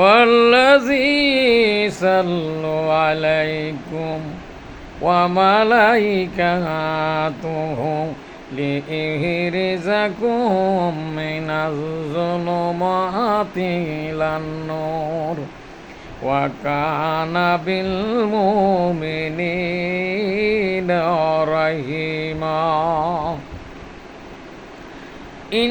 والذي صلوا عليكم وملائكته لإهرزكم من الظلمات إلى النور وكان بالمؤمنين رحيما إن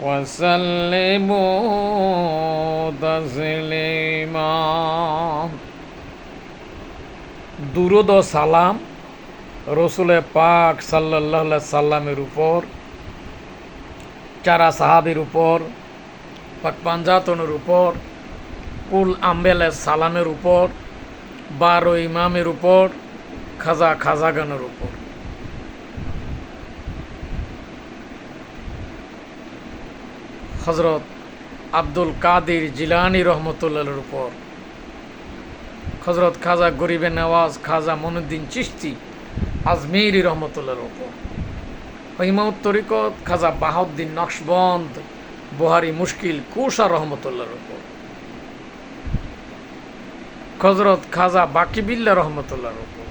وسلموا تسليما দুরুদ ও সালাম রসুলে পাক সাল্লাহ সাল্লামের উপর চারা সাহাবির উপর পাক পাঞ্জাতনের উপর কুল আম্বেলে সালামের উপর বারো ইমামের উপর খাজা খাজাগানের উপর হজরত আব্দুল কাদির জিলানি রহমতুল্লাহর উপর। হজরত খাজা গরিবে নওয়াজ খাজা মনুদ্দিন চিস্তি আজমিরি রহমতুল্লাহর উপর। হিমাউত তরিকত খাজা বাহাউদ্দিন নকশবন্দ বুহারি মুশকিল কুষা রহমতুল্লাহর উপর। হজরত খাজা বাকিবিল্লা রহমতুল্লাহর উপর।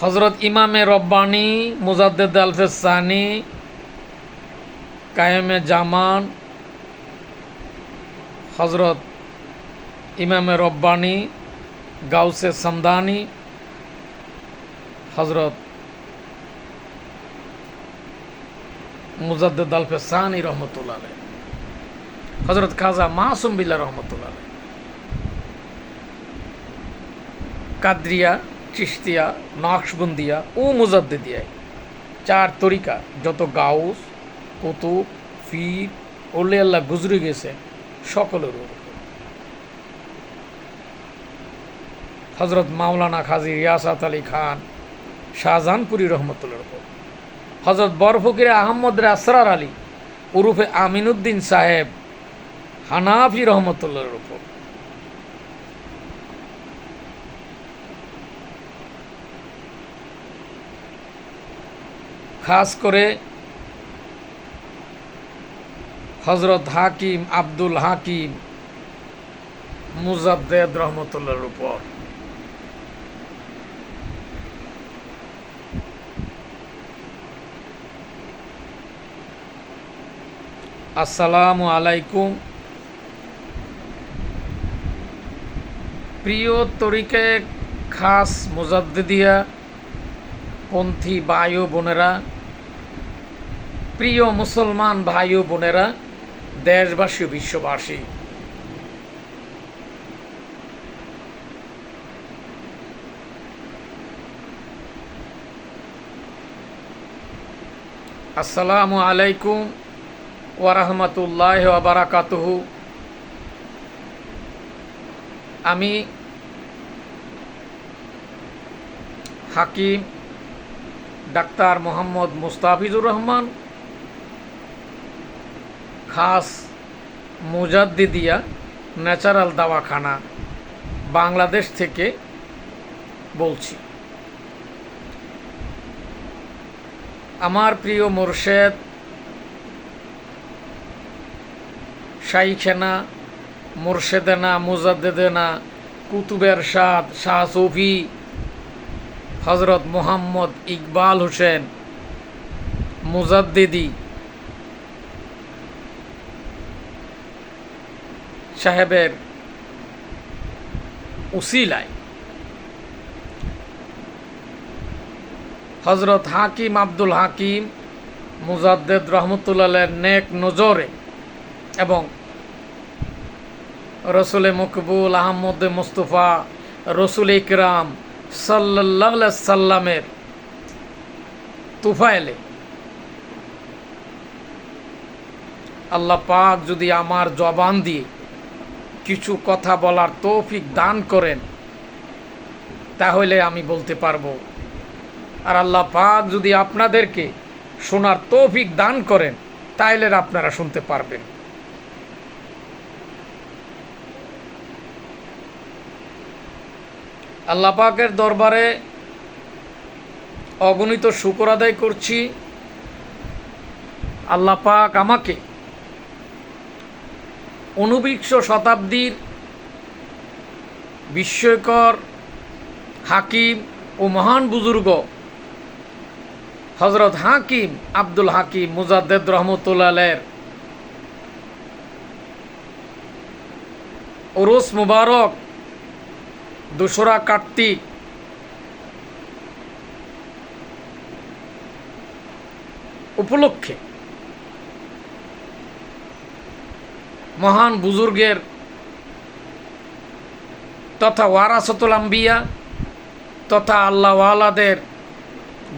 হজরত ইমামে রব্বানি মুজাদ্দেদ আলফেসানি কায়েমে জামান হজরত ইমামে রব্বানি গাউসে সমদানি হজরত মুজাদ্দেদ আলফে সানি রহমতুল্লাহ আলাই হজরত খাজা মাসুম বিল্লা রহমতুল্লাহ আলাই কাদরিয়া চিস্তিয়া নকশবন্দিয়া ও মুজাদ্দিদিয়ায় চার তরিকা যত গাউস কুতুব ফির ওলে আল্লাহ গুজরে গেছে, সকলের উপর। হজরত মাওলানা খাজি রিয়াসাত আলী খান শাহজাহানপুরি রহমতুল্লার উপর। হজরত বরফকির আহমদ রাসরার আলী উরুফে আমিনুদ্দিন সাহেব হানাফি রহমতুল্লার উপর। খাস করে হজরত হাকিম আব্দুল হাকিম মুজাদ্দেদ রহমতুল্লার উপর। আসসালামু আলাইকুম। প্রিয় তরিকে খাস মুজাদ্দিদিয়া, পন্থী বায়ু বোনেরা, প্রিয় মুসলমান ভাই বোনেরা দেশবাসী বিশ্ববাসী। আসসালামু আলাইকুম ওয়ারহমতুল্লাহ বারাকাতুহু। আমি হাকিম ডাক্তার মোহাম্মদ মুস্তাফিজুর রহমান খাস মুজাদ্দিদিয়া ন্যাচারাল দাওয়াখানা বাংলাদেশ থেকে বলছি। আমার প্রিয় মোরশেদ শাইখেনা মুর্শেদেনা মুজাদ্দেদেনা কুতুবের সাদ, শাহ সফি হজরত মোহাম্মদ ইকবাল হোসেন, মুজাদ্দিদি সাহেবের উসিলায় হজরত হাকিম আব্দুল হাকিম মুজাদ্দেদ রহমতুল্লাহের নেক নজরে এবং রসুল মকবুল আহমদ মুস্তফা রসুল ইকরাম সাল্লাহ সাল্লামের তুফাইলে আল্লাহ পাক যদি আমার জবান দিয়ে কিছু কথা বলার তৌফিক দান করেন, তাহলে আমি বলতে পারব। আর আল্লাহ পাক যদি আপনাদেরকে শোনার তৌফিক দান করেন তাহলে আপনারা শুনতে পারবেন। আল্লাহ পাকের দরবারে অগণিত শুকর আদায় করছি। আল্লাহ পাক আমাকে ঊনবিংশ শতাব্দীর বিস্ময়কর হাকিম ও মহান বুজুর্গ হজরত হাকিম আব্দুল হাকিম মুজাদ্দেদ রহমতুল্লাহের ওরস মুবারক, দোসরা কার্তিক, উপলক্ষে মহান বুজুর্গের তথা ওয়ারাসতুল আম্বিয়া তথা আল্লাহওয়ালাদের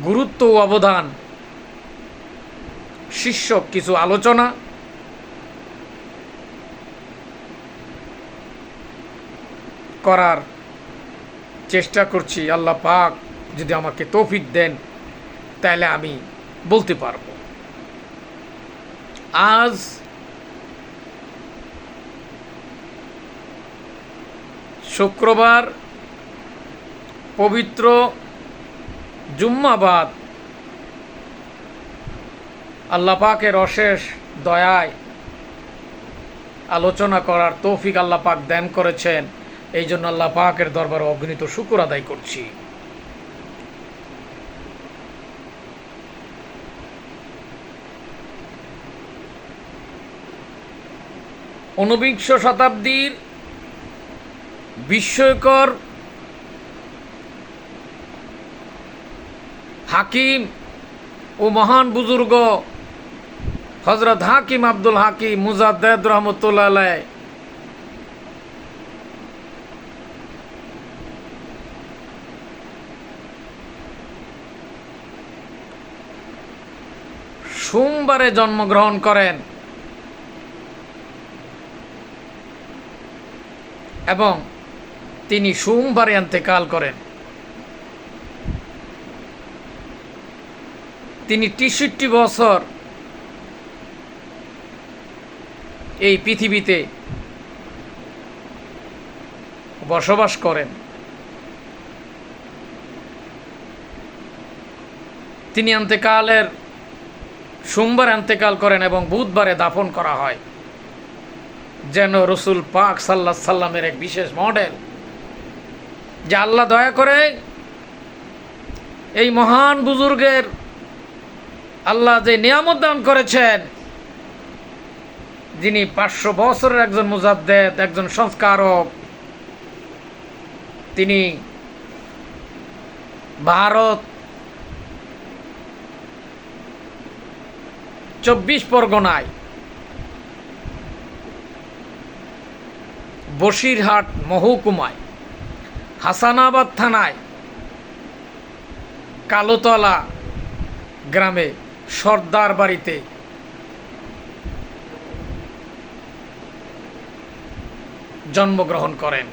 গুরুত্ব ও অবদান, শীর্ষক কিছু আলোচনা। করার চেষ্টা করছি, আল্লাহ পাক যদি আমাকে তৌফিক দেন, তাহলে আমি বলতে পারব। আজ শুক্রবার পবিত্র জুম্মাবাদ। আল্লাহ পাকের অশেষ দয়ায় আলোচনা করার তৌফিক আল্লাহ পাক দান করেছেন। এই জন্য আল্লাহ পাকের দরবারে অগণিত শুকুর আদায় করছি। ঊনবিংশ শতাব্দীর বিস্ময়কর হাকিম ও মহান বুজুর্গ হজরত হাকিম আব্দুল হাকিম মুজাদ্দেদ রহমতুল্লাহ সোমবারে জন্মগ্রহণ করেন এবং তিনি সোমবারে এন্তেকাল করেন। তিনি তেষট্টি বছর এই পৃথিবীতে বসবাস করেন। তিনি অন্তেকালের সোমবার অন্তেকাল করেন এবং বুধবারে দাফন করা হয়। যেন রসুল পাক সাল্লা সাল্লামের এক বিশেষ মডেল। যে আল্লাহ দয়া করে এই মহান বুজুর্গের আল্লাহ যে নিয়ামত দান করেছেন, যিনি পাঁচশো বছরের একজন মুজাদ্দেদ, একজন সংস্কারক, তিনি ভারত চব্বিশ পরগনায় বসিরহাট মহকুমায় হাসানাবাদ থানায় কালোতলা গ্রামে সর্দার বাড়িতে জন্মগ্রহণ করেন।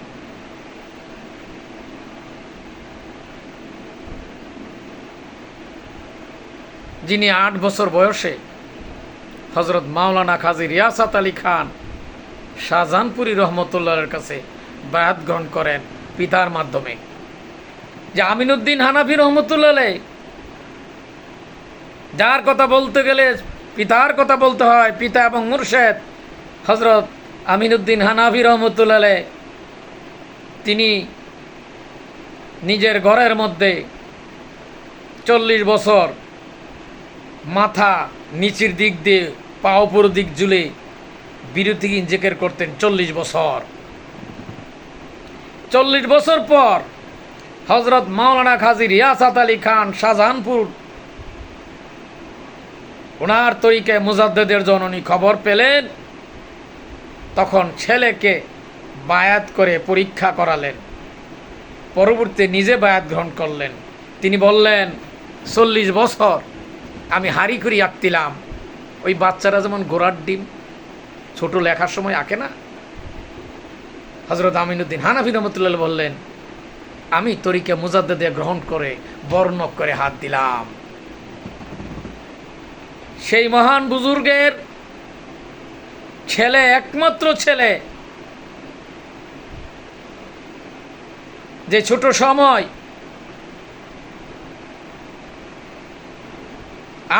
যিনি আট বছর বয়সে হজরত মাওলানা খাজি রিয়াসাত আলী খান শাহজাহানপুরি রহমতুল্লাহের কাছে বায়াত গ্রহণ করেন। পিতার মাধ্যমে। যে আমিনুদ্দিন হানাফি রহমতুল্লাহ যার কথা বলতে গেলে পিতার কথা বলতে হয়, পিতা এবং মুর্শেদ হজরত আমিনুদ্দিন হানাফি রহমতুল্লাহ তিনি নিজের ঘরের মধ্যে চল্লিশ বছর মাথা নিচের দিক দিয়ে, পা উপর দিক জুলে বিরতি ইঞ্জেকের করতেন চল্লিশ বছর। চল্লিশ বছর পর হজরত মাওলানা খাজি রিয়াসাত আলী খান শাহজাহানপুর ওনার তরিকে মুজাদ্দেদের জননী খবর পেলেন। তখন ছেলেকে বায়াত করে পরীক্ষা করালেন। পরবর্তী নিজে বায়াত গ্রহণ করলেন। তিনি বললেন, চল্লিশ বছর আমি হাড়ি করি আঁকতিলাম। ওই বাচ্চারা যেমন গোড়ার ডিম, ছোট লেখার সময় আঁকে না? হজরত আমিনুদ্দিন হানাফি রহমতুল্লাহ বললেন, আমি তরিকে মুজাদ্দেদে গ্রহণ করে বর্ণ করে হাত দিলাম। সেই মহান বুজুর্গের ছেলে, একমাত্র ছেলে, যে ছোট সময়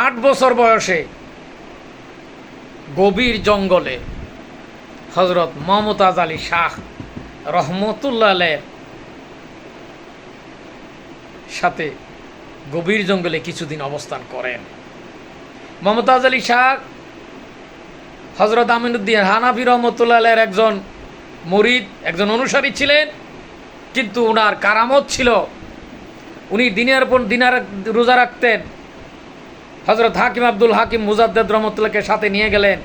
আট বছর বয়সে গভীর জঙ্গলে হজরত মমতাজ আলী শাহ রহমতুল্লাহের সাথে গভীর জঙ্গলে কিছুদিন অবস্থান করেন। মমতাজ আলী শাহ হজরত আমিনুদ্দিন হানাফি রহমতুল্লাহের একজন মরিদ, একজন অনুসারী ছিলেন, কিন্তু ওনার কারামত ছিল, উনি দিনের পর দিনার রোজা রাখতেন। হজরত হাকিম আব্দুল হাকিম মুজাদ্দেদ রহমতুল্লাহকে সাথে নিয়ে গেলেন।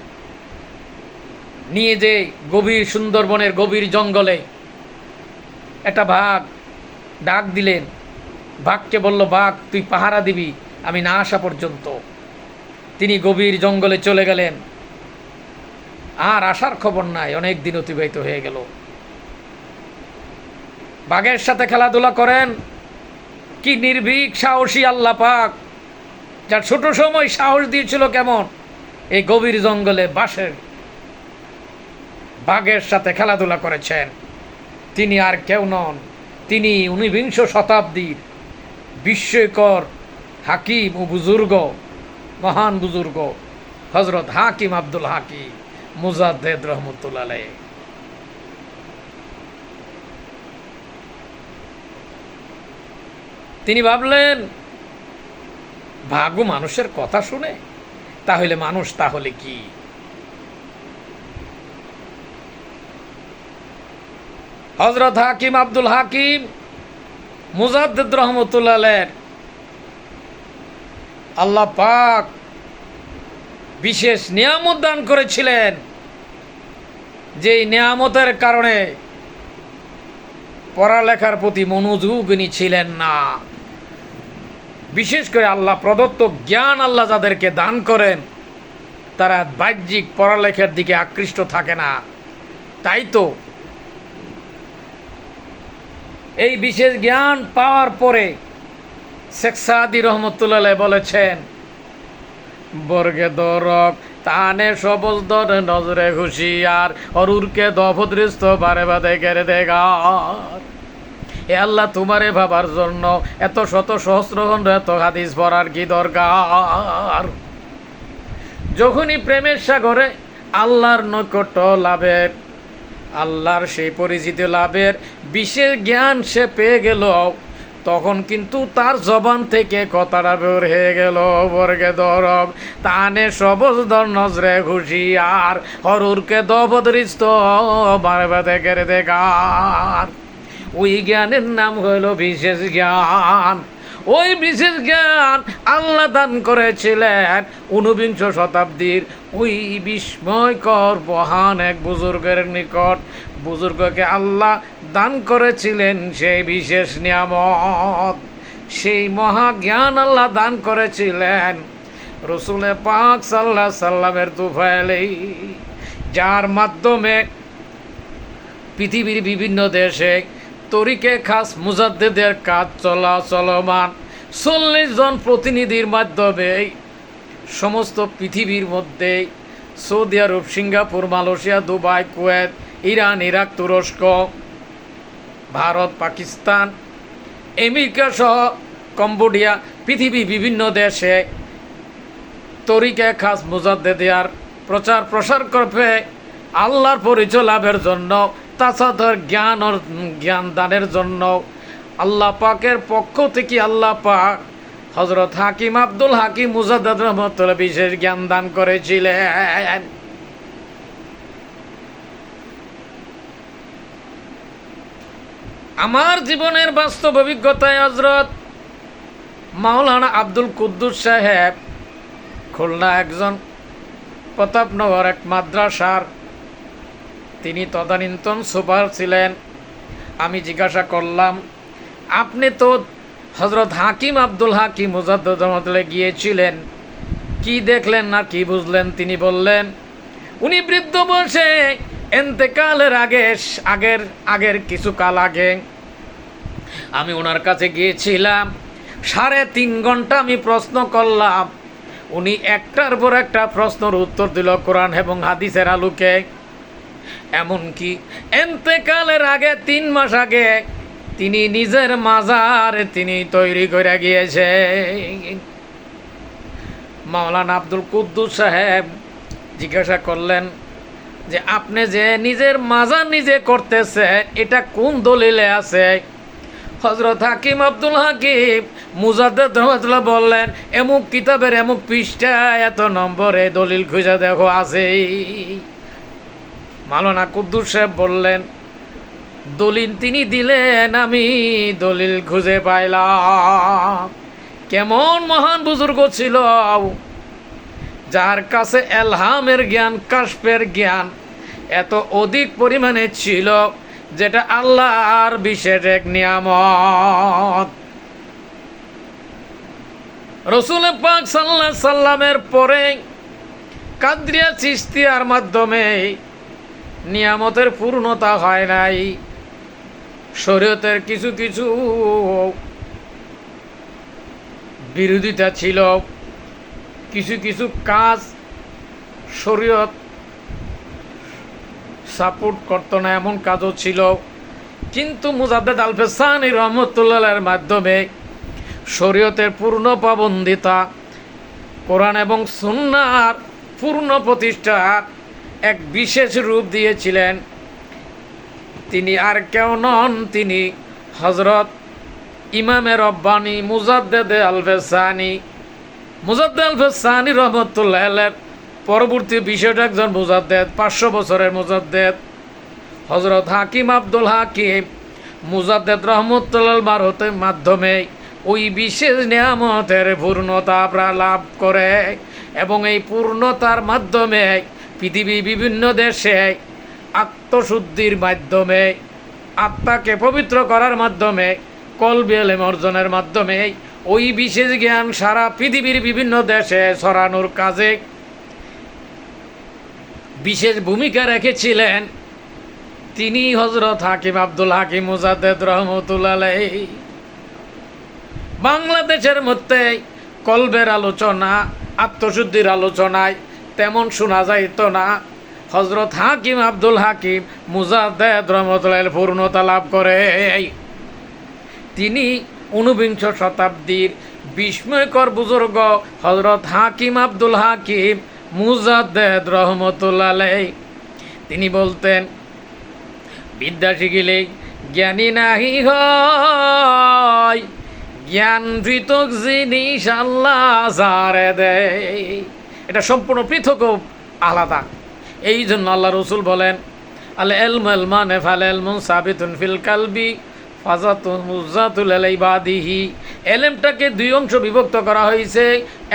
নিয়ে যে গভীর সুন্দরবনের গভীর জঙ্গলে একটা বাঘ ডাক দিলেন। বাঘকে বলল, বাঘ, তুই পাহারা দিবি, আমি না আসা পর্যন্ত। তিনি গভীর জঙ্গলে চলে গেলেন। আর আসার খবর নাই, অনেক দিন অতিবাহিত হয়ে গেল। বাঘের সাথে খেলাধুলা করেন। কি নির্ভীক, সাহসী আল্লাহ পাক, যার ছোট সময় সাহস দিয়েছিল কেমন? এই গভীর জঙ্গলে বাসের বাঘের সাথে খেলাধুলা করেছেন। তিনি আর কেউ নন। তিনি ঊনবিংশ শতাব্দীর বিস্ময়কর হাকিম ও বুজুর্গ, মহান বুজুর্গ হজরত হাকিম আব্দুল হাকিম মুজাদ্দেদ রহমতুল্লাহ তিনি ভাবলেন, ভাগ্য মানুষের কথা শুনে? তাহলে মানুষ তাহলে কি? হজরত হাকিম আব্দুল হাকিম, মুজাদ্দিদ রহমতুল্লাহ আল্লাহ পাক বিশেষ নিয়ামত দান করেছিলেন, যেই নিয়ামতের কারণে পড়ালেখার প্রতি মনোযোগ ইনি ছিলেন না। বিশেষ করে আল্লাহ প্রদত্ত জ্ঞান আল্লাহ যাদেরকে দান করেন, তারা বাহ্যিক পড়ালেখার দিকে আকৃষ্ট থাকে না। তাই তো এই বিশেষ জ্ঞান পাওয়ার পরে শেখ সাদি রহমতুল্লাহ বলেছেন, বর্গে দরক, তানে সবজ দর নজরে হুশিয়ার অরুরকে দভদৃষ্ট বারে বাদে গেরে দেগার এ আল্লাহ, তোমারে ভাবার জন্য এত শত সহস্র এত হাদিস পড়ার কি দরকার? যখনই প্রেমের সাগরে আল্লাহর নৈকট্য লাভের আল্লাহর সেই পরিচিতি লাভের বিশেষ জ্ঞান সে পেয়ে গেল। তখন কিন্তু তার জবান থেকে কথাটা বের হয়ে গেল বর্গে দরব, তানে সবজ দর নজরে খুশি আর হরুরকে দবদৃষ্ট বারে বাদে কেড়ে দেখার ওই জ্ঞানের নাম হইল বিশেষ জ্ঞান। ওই বিশেষ জ্ঞান আল্লাহ দান করেছিলেন ঊনবিংশ শতাব্দীর ওই বিস্ময়কর, মহান এক বুজুর্গের নিকট। বুজুর্গকে আল্লাহ দান করেছিলেন সেই বিশেষ নিয়ামত। সেই মহাজ্ঞান আল্লাহ দান করেছিলেন। রসুলে পাক সাল্লাহ সাল্লামের তুফাইলেই যার মাধ্যমে পৃথিবীর বিভিন্ন দেশে তরিকে খাস মুজাদ্দেদের কাজ চলা চলমান চল্লিশ জন প্রতিনিধির মাধ্যমে সমস্ত পৃথিবীর মধ্যে, সৌদি আরব, Singapore, Malaysia, Dubai, Kuwait, Iran, Iraq, তুরস্ক, ভারত, পাকিস্তান, আমেরিকা সহ কম্বোডিয়া পৃথিবী বিভিন্ন দেশে তরিকে খাস মুজাদ্দে মুজাদ্দেদিয়ার প্রচার প্রসার করবে আল্লাহর পরিচয় লাভের জন্য তাছাড়া জ্ঞান জ্ঞান দানের জন্য। আল্লাহ পাকের পক্ষ থেকে আল্লাহ পাক হজরত হাকিম আব্দুল হাকিম মুজাদ্দাদ রহমতুল্লাহ বিশেষ জ্ঞান দান করেছিলেন। আমার জীবনের বাস্তব অভিজ্ঞতায় হজরত মাওলানা আব্দুল কুদ্দুস সাহেব খুলনা একজন প্রতাপনগর এক মাদ্রাসার। তিনি তদানীন্তন সুপার ছিলেন। আমি জিজ্ঞাসা করলাম, আপনি তো হজরত হাকিম আব্দুল হাকিম মুজাদ্দমতলে গিয়েছিলেন। কি দেখলেন না কি বুঝলেন তিনি বললেন, উনি বৃদ্ধ বয়সে এন্তেকালের আগে, আগের আগের কিছু কাল আগে আমি ওনার কাছে গিয়েছিলাম। সাড়ে তিন ঘণ্টা আমি প্রশ্ন করলাম, উনি একটার পর একটা প্রশ্নের উত্তর দিল কোরআন এবং হাদিসের আলোকে। এমনকি এন্তেকালের আগে তিন মাস আগে তিনি নিজের মাজার তিনি তৈরি করে গিয়েছে। মাওলানা আব্দুল কুদ্দুস সাহেব জিজ্ঞাসা করলেন যে, আপনি যে নিজের মাজার নিজে করতেছে এটা কোন দলিলে আছে? হজরত হাকিম আব্দুল হাকিম রহমতুল্লাহ বললেন, এমুক কিতাবের এমুক পৃষ্ঠা এত নম্বরে দলিল খুঁজে দেখো আছে মালানা কুদ্দুস সাহেব বললেন দলিল তিনি দিলেন, আমি দলিল খুঁজে পাইলাম। কেমন মহান বুজুর্গ ছিল। যার কাছে এলহামের জ্ঞান কাশপের জ্ঞান এত অধিক পরিমাণে ছিল, যেটা আল্লাহর বিশেষ এক নিয়ামত। রসুল পাক সাল্লাহ সাল্লামের পরে কাদ্রিয়া চিস্তিয়ার মাধ্যমে নিয়ামতের পূর্ণতা হয় নাই। শরীয়তের কিছু কিছু বিরোধিতা ছিল। কিছু কিছু কাজ শরীয়ত সাপোর্ট করতো না, এমন কাজও ছিল। কিন্তু মুজাদ্দেদ আলফেসানি রহমতুল্লাহের মাধ্যমে শরীয়তের পূর্ণ পাবন্দিতা, কোরআন এবং সুন্নার পূর্ণ প্রতিষ্ঠা এক বিশেষ রূপ দিয়েছিলেন। তিনি আর কেউ নন তিনি। হজরত ইমামে রব্বানি মুজাদ্দেদে আলফেসানি। মুজাদ্দে আলফেসানি রহমতুল্লাহ পরবর্তী বিষয়টা একজন মুজাদ্দেদ, পাঁচশো বছরের মুজাদ্দেদ। হজরত হাকিম আব্দুল হাকিম মুজাদ্দেদ রহমতুল্লাহ মারতের মাধ্যমে ওই বিশেষ নিয়ামতের পূর্ণতা আমরা লাভ করে এবং এই পূর্ণতার মাধ্যমে পৃথিবী বিভিন্ন দেশে আত্মশুদ্ধির মাধ্যমে, আত্মাকে পবিত্র করার মাধ্যমে, কলবি এলেম অর্জনের মাধ্যমে, ওই বিশেষ জ্ঞান সারা পৃথিবীর বিভিন্ন দেশে ছড়ানোর কাজে বিশেষ ভূমিকা রেখেছিলেন তিনি হজরত হাকিম আব্দুল হাকিম মুজাদ্দেদ রহমতুল্লাহ বাংলাদেশের মধ্যে কলবের আলোচনা, আত্মশুদ্ধির আলোচনায় তেমন শোনা যাইত না। হজরত হাকিম আব্দুল হাকিম মুজাদ্দেদ রহমতুল্লাহ পূর্ণতা লাভ করে। তিনি ঊনবিংশ শতাব্দীর বিস্ময়কর বুজুর্গ হজরত হাকিম আব্দুল হাকিম মুজাদ্দেদ রহমতুল্লাহ তিনি বলতেন, বিদ্যা শিখিলে জ্ঞানী নাহি হয়। জ্ঞান পৃথক জিনিস আল্লাহ দেয়। এটা সম্পূর্ণ পৃথক আলাদা। এই জন্য আল্লাহ রসুল বলেন, আল এলম এফাল এলমুন এলেমটাকে দুই অংশ বিভক্ত করা হয়েছে,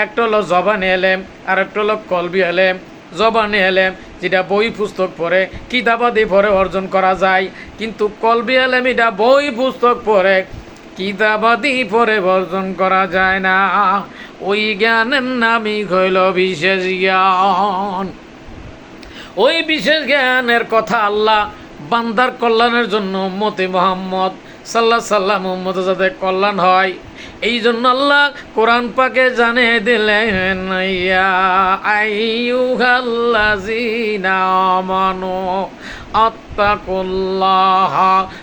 একটা হলো জবানি এলেম আর একটা হলো কলবি এলেম। জবানি এলেম, যেটা বই পুস্তক পড়ে, কিতাবাদি পড়ে অর্জন করা যায়। কিন্তু কলবি এলেম এটা বই পুস্তক পড়ে, কিতাবাদি পড়ে অর্জন করা যায় না। ওই জ্ঞানের নামই হইল বিশেষ জ্ঞান। ওই বিশেষ জ্ঞানের কথা আল্লাহ বান্দার কল্যাণের জন্য মতে মোহাম্মদ সাল্লাহ সাল্লাহ মোহাম্মদ যাতে কল্যাণ হয়। এই জন্য আল্লাহ কোরআন পাকে জানে দিলেন আমানু আত্তাকুল্লাহ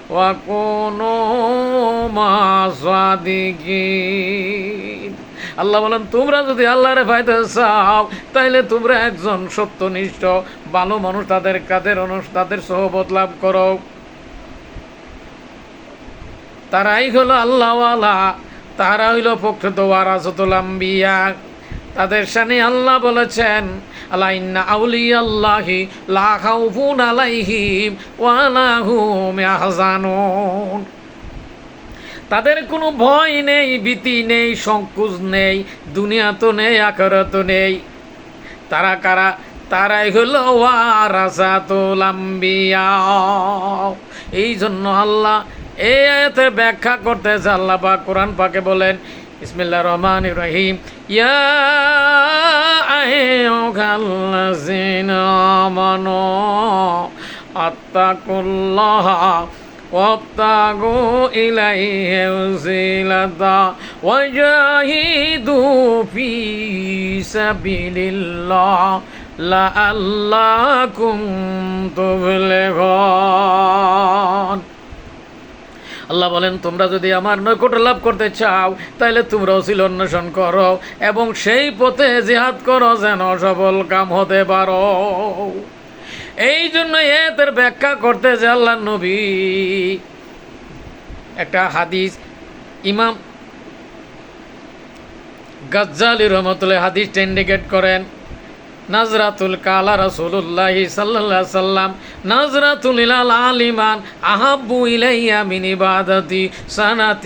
ওয়া কুনু মাসাদিকিন আল্লাহ বলেন, তোমরা যদি আল্লাহরে পাইতে চাও তাইলে তোমরা একজন সত্যনিষ্ঠ, ভালো মানুষ, তাদের কাদের অনুষ, তাদের সহবত লাভ করো। তারাই হলো আল্লাহওয়ালা, তারা হইল প্রকৃত ওয়ারাসতুল আম্বিয়া। তাদের সানে আল্লাহ বলেছেন আল্লাহ আউলি আল্লাহি লা খাউফুন আলাইহিম ওয়া লা ইয়াহজানুন। তাদের কোনো ভয় নেই, ভীতি নেই, সংকোচ নেই, দুনিয়া তো নেই, আখরাত নেই। তারা কারা? তারাই হলো এই জন্য আল্লাহ এই আয়াতের ব্যাখ্যা করতে আল্লাহ বা কোরআন পাকে বলেন, বিসমিল্লাহির রহমান রহিম, ইয়া আমানু আত্তাকুল্লাহা وابتغوا إليه وسيلة وجاهدوا في سبيل الله لعلكم تفلحون আল্লাহ বলেন তোমরা যদি আমার নৈকট্য লাভ করতে চাও তাহলে তোমরা ওসিল অন্বেষণ করো এবং সেই পথে জিহাদ করো যেন সফল কাম হতে পারো এই জন্য এদের ব্যাখ্যা করতে যে আল্লাহ নবী। একটা হাদিস, ইমাম গাজ্জালি রহমতুল্লাহ হাদিস ইন্ডিকেট করেন, নাজরাতুল কালা রসুল্লাহ সাল্লাহ সাল্লাম নাজরাতুল ইলাল আলিমান আহাব্বু ইলাইয়া মিন ইবাদাতি সানাতি